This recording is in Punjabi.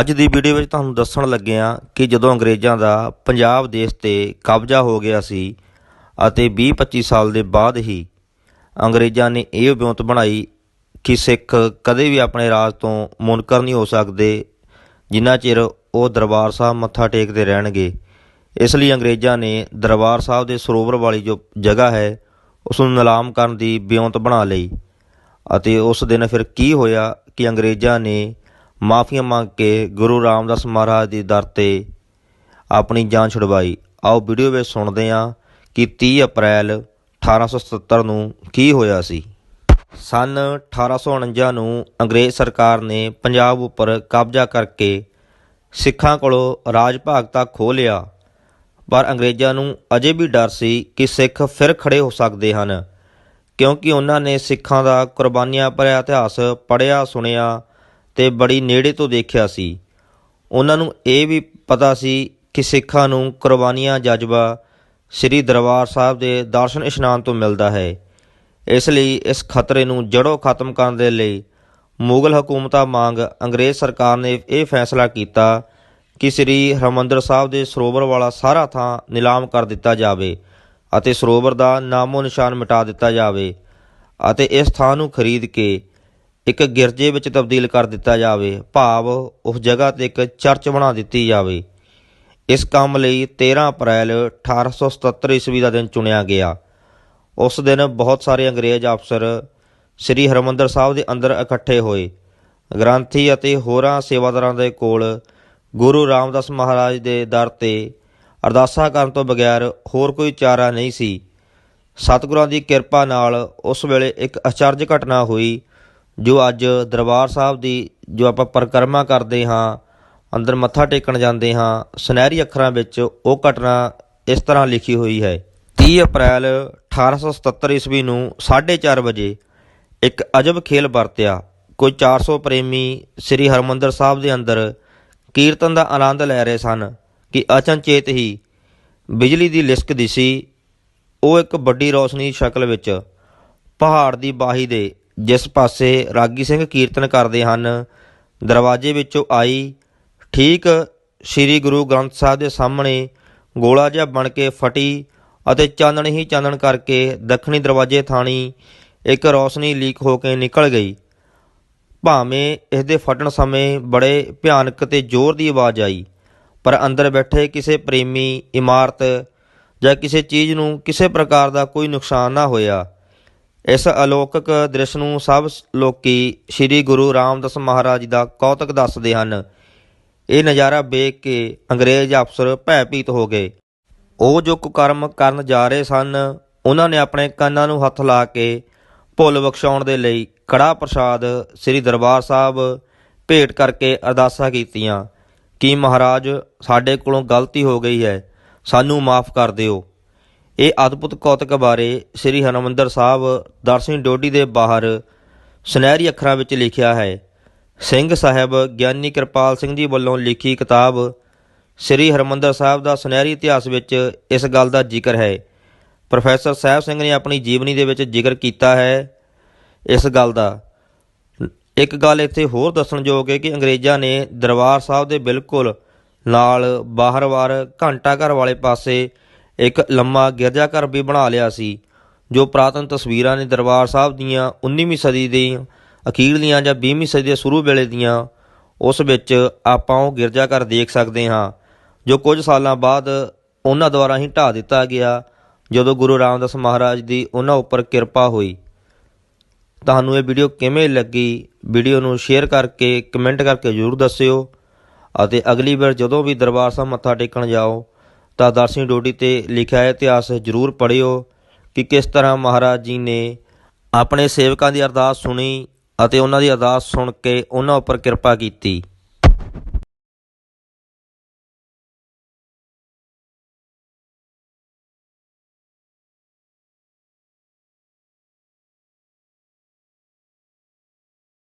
ਅੱਜ ਦੀ ਵੀਡੀਓ ਵਿੱਚ ਤੁਹਾਨੂੰ ਦੱਸਣ ਲੱਗੇ ਹਾਂ ਕਿ ਜਦੋਂ ਅੰਗਰੇਜ਼ਾਂ ਦਾ ਪੰਜਾਬ ਦੇਸ਼ ਤੇ ਕਬਜ਼ਾ ਹੋ ਗਿਆ ਸੀ ਅਤੇ 20-25 ਸਾਲ ਦੇ ਬਾਅਦ ਹੀ ਅੰਗਰੇਜ਼ਾਂ ਨੇ ਇਹ ਬਿਉਂਤ ਬਣਾਈ ਕਿ ਸਿੱਖ ਕਦੇ ਵੀ ਆਪਣੇ ਰਾਜ ਤੋਂ ਮੁਨਕਰ ਨਹੀਂ ਹੋ ਸਕਦੇ, ਜਿੰਨਾ ਚਿਰ ਉਹ ਦਰਬਾਰ ਸਾਹਿਬ ਮੱਥਾ ਟੇਕਦੇ ਰਹਿਣਗੇ। ਇਸ ਲਈ ਅੰਗਰੇਜ਼ਾਂ ਨੇ ਦਰਬਾਰ ਸਾਹਿਬ ਦੇ ਸਰੋਵਰ ਵਾਲੀ ਜੋ ਜਗ੍ਹਾ ਹੈ ਉਸ ਨੂੰ ਨਿਲਾਮ ਕਰਨ ਦੀ ਬਿਉਂਤ ਬਣਾ ਲਈ। ਅਤੇ ਉਸ ਦਿਨ ਫਿਰ ਕੀ ਹੋਇਆ ਕਿ ਅੰਗਰੇਜ਼ਾਂ ਨੇ ਮਾਫੀਆਂ ਮੰਗ ਕੇ ਗੁਰੂ ਰਾਮਦਾਸ ਮਹਾਰਾਜ ਦੀ ਦਰ ਤੇ ਆਪਣੀ ਜਾਨ ਛੁਡਵਾਈ। ਆਓ ਵੀਡੀਓ ਵਿੱਚ ਸੁਣਦੇ ਹਾਂ ਕਿ 30 ਅਪ੍ਰੈਲ 1877 ਨੂੰ ਕੀ ਹੋਇਆ ਸੀ। ਸਨ 1849 ਨੂੰ ਅੰਗਰੇਜ਼ ਸਰਕਾਰ ਨੇ ਪੰਜਾਬ ਉੱਪਰ ਕਬਜ਼ਾ ਕਰਕੇ ਸਿੱਖਾਂ ਕੋਲੋਂ ਰਾਜ ਭਾਗ ਤੱਕ ਖੋਹ ਲਿਆ, ਪਰ ਅੰਗਰੇਜ਼ਾਂ ਨੂੰ ਅਜੇ ਵੀ ਡਰ ਸੀ ਕਿ ਸਿੱਖ ਫਿਰ ਖੜੇ ਹੋ ਸਕਦੇ ਹਨ, ਕਿਉਂਕਿ ਉਹਨਾਂ ਨੇ ਸਿੱਖਾਂ ਦਾ ਕੁਰਬਾਨੀਆਂ ਭਰਿਆ ਇਤਿਹਾਸ ਪੜ੍ਹਿਆ, ਸੁਣਿਆ ਤੇ ਬੜੀ ਨੇੜੇ ਤੋਂ ਦੇਖਿਆ ਸੀ। ਉਹਨਾਂ ਨੂੰ ਇਹ ਵੀ ਪਤਾ ਸੀ ਕਿ ਸਿੱਖਾਂ ਨੂੰ ਕੁਰਬਾਨੀਆਂ ਜਜ਼ਬਾ ਸ੍ਰੀ ਦਰਬਾਰ ਸਾਹਿਬ ਦੇ ਦਰਸ਼ਨ ਇਸ਼ਨਾਨ ਤੋਂ ਮਿਲਦਾ ਹੈ। ਇਸ ਲਈ ਇਸ ਖਤਰੇ ਨੂੰ ਜੜੋਂ ਖਤਮ ਕਰਨ ਦੇ ਲਈ ਮੁਗਲ ਹਕੂਮਤਾਂ ਵਾਂਗ ਅੰਗਰੇਜ਼ ਸਰਕਾਰ ਨੇ ਇਹ ਫੈਸਲਾ ਕੀਤਾ ਕਿ ਸ੍ਰੀ ਹਰਿਮੰਦਰ ਸਾਹਿਬ ਦੇ ਸਰੋਵਰ ਵਾਲਾ ਸਾਰਾ ਥਾਂ ਨਿਲਾਮ ਕਰ ਦਿੱਤਾ ਜਾਵੇ ਅਤੇ ਸਰੋਵਰ ਦਾ ਨਾਮੋ ਨਿਸ਼ਾਨ ਮਿਟਾ ਦਿੱਤਾ ਜਾਵੇ ਅਤੇ ਇਸ ਥਾਂ ਨੂੰ ਖਰੀਦ ਕੇ ਇੱਕ ਗਿਰਜੇ ਵਿੱਚ ਤਬਦੀਲ ਕਰ ਦਿੱਤਾ ਜਾਵੇ, ਭਾਵ ਉਸ ਜਗ੍ਹਾ ਤੇ ਇੱਕ ਚਰਚ ਬਣਾ ਦਿੱਤੀ ਜਾਵੇ। ਇਸ ਕੰਮ ਲਈ 13 ਅਪ੍ਰੈਲ 1877 ਈਸਵੀ ਦਾ ਦਿਨ ਚੁਣਿਆ ਗਿਆ। ਉਸ ਦਿਨ ਬਹੁਤ ਸਾਰੇ ਅੰਗਰੇਜ਼ ਅਫਸਰ ਸ੍ਰੀ ਹਰਿਮੰਦਰ ਸਾਹਿਬ ਦੇ ਅੰਦਰ ਇਕੱਠੇ ਹੋਏ। ਗ੍ਰੰਥੀ ਅਤੇ ਹੋਰਾਂ ਸੇਵਾਦਾਰਾਂ ਦੇ ਕੋਲ ਗੁਰੂ ਰਾਮਦਾਸ ਮਹਾਰਾਜ ਦੇ ਦਰ ਤੇ ਅਰਦਾਸਾਂ ਕਰਨ ਤੋਂ ਬਗੈਰ ਹੋਰ ਕੋਈ ਚਾਰਾ ਨਹੀਂ ਸੀ। ਸਤਿਗੁਰਾਂ ਦੀ ਕਿਰਪਾ ਨਾਲ ਉਸ ਵੇਲੇ ਇੱਕ ਅਚਰਜ ਘਟਨਾ ਹੋਈ ਜੋ ਅੱਜ ਦਰਬਾਰ ਸਾਹਿਬ ਦੀ ਜੋ ਆਪਾਂ ਪਰਿਕਰਮਾ ਕਰਦੇ ਹਾਂ, ਅੰਦਰ ਮੱਥਾ ਟੇਕਣ ਜਾਂਦੇ ਹਾਂ, ਸੁਨਹਿਰੀ ਅੱਖਰਾਂ ਵਿੱਚ ਉਹ ਘਟਨਾ ਇਸ ਤਰ੍ਹਾਂ ਲਿਖੀ ਹੋਈ ਹੈ। 30 ਅਪ੍ਰੈਲ 1877 ਈਸਵੀ ਨੂੰ 4:30 ਵਜੇ ਇੱਕ ਅਜਬ ਖੇਲ ਵਰਤਿਆ। ਕੋਈ 400 ਪ੍ਰੇਮੀ ਸ੍ਰੀ ਹਰਮੰਦਰ ਸਾਹਿਬ ਦੇ ਅੰਦਰ ਕੀਰਤਨ ਦਾ ਆਨੰਦ ਲੈ ਰਹੇ ਸਨ ਕਿ ਅਚਨਚੇਤ ਹੀ ਬਿਜਲੀ ਦੀ ਲਿਸਕ ਦਿਸੀ। ਉਹ ਇੱਕ ਵੱਡੀ ਰੌਸ਼ਨੀ ਸ਼ਕਲ ਵਿੱਚ ਪਹਾੜ ਦੀ ਬਾਹੀ ਦੇ ਜਿਸ ਪਾਸੇ ਰਾਗੀ ਸਿੰਘ ਕੀਰਤਨ ਕਰਦੇ ਹਨ, ਦਰਵਾਜ਼ੇ ਵਿੱਚੋਂ ਆਈ, ਠੀਕ ਸ੍ਰੀ ਗੁਰੂ ਗ੍ਰੰਥ ਸਾਹਿਬ ਦੇ ਸਾਹਮਣੇ ਗੋਲਾ ਜਿਹਾ ਬਣ ਕੇ ਫਟੀ ਅਤੇ ਚਾਨਣ ਹੀ ਚਾਨਣ ਕਰਕੇ ਦੱਖਣੀ ਦਰਵਾਜ਼ੇ ਥਾਣੀ ਇੱਕ ਰੌਸ਼ਨੀ ਲੀਕ ਹੋ ਕੇ ਨਿਕਲ ਗਈ। ਭਾਵੇਂ ਇਸ ਦੇ ਫਟਣ ਸਮੇਂ ਬੜੇ ਭਿਆਨਕ ਤੇ ਜ਼ੋਰ ਦੀ ਆਵਾਜ਼ ਆਈ, ਪਰ ਅੰਦਰ ਬੈਠੇ ਕਿਸੇ ਪ੍ਰੇਮੀ, ਇਮਾਰਤ ਜਾਂ ਕਿਸੇ ਚੀਜ਼ ਨੂੰ ਕਿਸੇ ਪ੍ਰਕਾਰ ਦਾ ਕੋਈ ਨੁਕਸਾਨ ਨਾ ਹੋਇਆ। ਇਸ ਅਲੌਕਿਕ ਦ੍ਰਿਸ਼ ਨੂੰ ਸਭ ਲੋਕੀ ਸ੍ਰੀ ਗੁਰੂ ਰਾਮਦਾਸ ਮਹਾਰਾਜ ਦਾ ਕੌਤਕ ਦੱਸਦੇ ਹਨ। ਇਹ ਨਜ਼ਾਰਾ ਵੇਖ ਕੇ ਅੰਗਰੇਜ਼ ਅਫਸਰ ਭੈਭੀਤ ਹੋ ਗਏ। ਉਹ ਜੋ ਕੁਕਰਮ ਕਰਨ ਜਾ ਰਹੇ ਸਨ, ਉਹਨਾਂ ਨੇ ਆਪਣੇ ਕੰਨਾਂ ਨੂੰ ਹੱਥ ਲਾ ਕੇ ਭੁੱਲ ਬਖਸ਼ਾਉਣ ਦੇ ਲਈ ਕੜਾ ਪ੍ਰਸਾਦ ਸ੍ਰੀ ਦਰਬਾਰ ਸਾਹਿਬ ਭੇਟ ਕਰਕੇ ਅਰਦਾਸਾਂ ਕੀਤੀਆਂ ਕਿ ਮਹਾਰਾਜ, ਸਾਡੇ ਕੋਲੋਂ ਗਲਤੀ ਹੋ ਗਈ ਹੈ, ਸਾਨੂੰ ਮਾਫ ਕਰ ਦਿਓ। ਇਹ ਅਦਭੁਤ ਕੌਤਕ ਬਾਰੇ ਸ੍ਰੀ ਹਰਮੰਦਰ ਸਾਹਿਬ ਦਰਸ਼ਨ ਡੋਡੀ ਦੇ ਬਾਹਰ ਸੁਨਹਿਰੀ ਅੱਖਰਾਂ ਵਿੱਚ ਲਿਖਿਆ ਹੈ। ਸਿੰਘ ਸਾਹਿਬ ਗਿਆਨੀ ਕਿਰਪਾਲ ਸਿੰਘ ਜੀ ਵੱਲੋਂ ਲਿਖੀ ਕਿਤਾਬ ਸ੍ਰੀ ਹਰਮੰਦਰ ਸਾਹਿਬ ਦਾ ਸੁਨਹਿਰੀ ਇਤਿਹਾਸ ਵਿੱਚ ਇਸ ਗੱਲ ਦਾ ਜ਼ਿਕਰ ਹੈ। ਪ੍ਰੋਫੈਸਰ ਸਾਹਿਬ ਸਿੰਘ ਨੇ ਆਪਣੀ ਜੀਵਨੀ ਦੇ ਵਿੱਚ ਜ਼ਿਕਰ ਕੀਤਾ ਹੈ ਇਸ ਗੱਲ ਦਾ। ਇੱਕ ਗੱਲ ਇੱਥੇ ਹੋਰ ਦੱਸਣਯੋਗ ਹੈ ਕਿ ਅੰਗਰੇਜ਼ਾਂ ਨੇ ਦਰਬਾਰ ਸਾਹਿਬ ਦੇ ਬਿਲਕੁਲ ਨਾਲ ਬਾਹਰਵਾਰ ਘੰਟਾ ਘਰ ਵਾਲੇ ਪਾਸੇ ਇੱਕ ਲੰਮਾ ਗਿਰਜਾਘਰ ਵੀ ਬਣਾ ਲਿਆ ਸੀ, ਜੋ ਪ੍ਰਾਤਨ ਤਸਵੀਰਾਂ ਨੇ ਦਰਬਾਰ ਸਾਹਿਬ ਦੀਆਂ 19ਵੀਂ ਸਦੀ ਦੇ ਅਖੀਰਲੀਆਂ ਜਾਂ 20ਵੀਂ ਸਦੀ ਦੇ ਸ਼ੁਰੂ ਵੇਲੇ ਦੀਆਂ, ਉਸ ਵਿੱਚ ਆਪਾਂ ਉਹ ਗਿਰਜਾਘਰ ਦੇਖ ਸਕਦੇ ਹਾਂ, ਜੋ ਕੁਝ ਸਾਲਾਂ ਬਾਅਦ ਉਹਨਾਂ ਦੁਆਰਾ ਹੀ ਢਾਹ ਦਿੱਤਾ ਗਿਆ, ਜਦੋਂ ਗੁਰੂ ਰਾਮਦਾਸ ਮਹਾਰਾਜ ਦੀ ਉਹਨਾਂ ਉੱਪਰ ਕਿਰਪਾ ਹੋਈ। ਤੁਹਾਨੂੰ ਇਹ ਵੀਡੀਓ ਕਿਵੇਂ ਲੱਗੀ? ਵੀਡੀਓ ਨੂੰ ਸ਼ੇਅਰ ਕਰਕੇ ਕਮੈਂਟ ਕਰਕੇ ਜ਼ਰੂਰ ਦੱਸਿਓ ਅਤੇ ਅਗਲੀ ਵਾਰ ਜਦੋਂ ਵੀ ਦਰਬਾਰ ਸਾਹਿਬ ਮੱਥਾ ਟੇਕਣ ਜਾਓ ਤਾਂ ਦਰਸ਼ਨੀ ਡੋਡੀ ਤੇ ਲਿਖਿਆ ਹੈ, ਇਤਿਹਾਸ ਜ਼ਰੂਰ ਪੜ੍ਹਿਓ ਕਿ ਕਿਸ ਤਰ੍ਹਾਂ ਮਹਾਰਾਜ ਜੀ ਨੇ ਆਪਣੇ ਸੇਵਕਾਂ ਦੀ ਅਰਦਾਸ ਸੁਣੀ ਅਤੇ ਉਹਨਾਂ ਦੀ ਅਰਦਾਸ ਸੁਣ ਕੇ ਉਹਨਾਂ ਉੱਪਰ ਕਿਰਪਾ ਕੀਤੀ।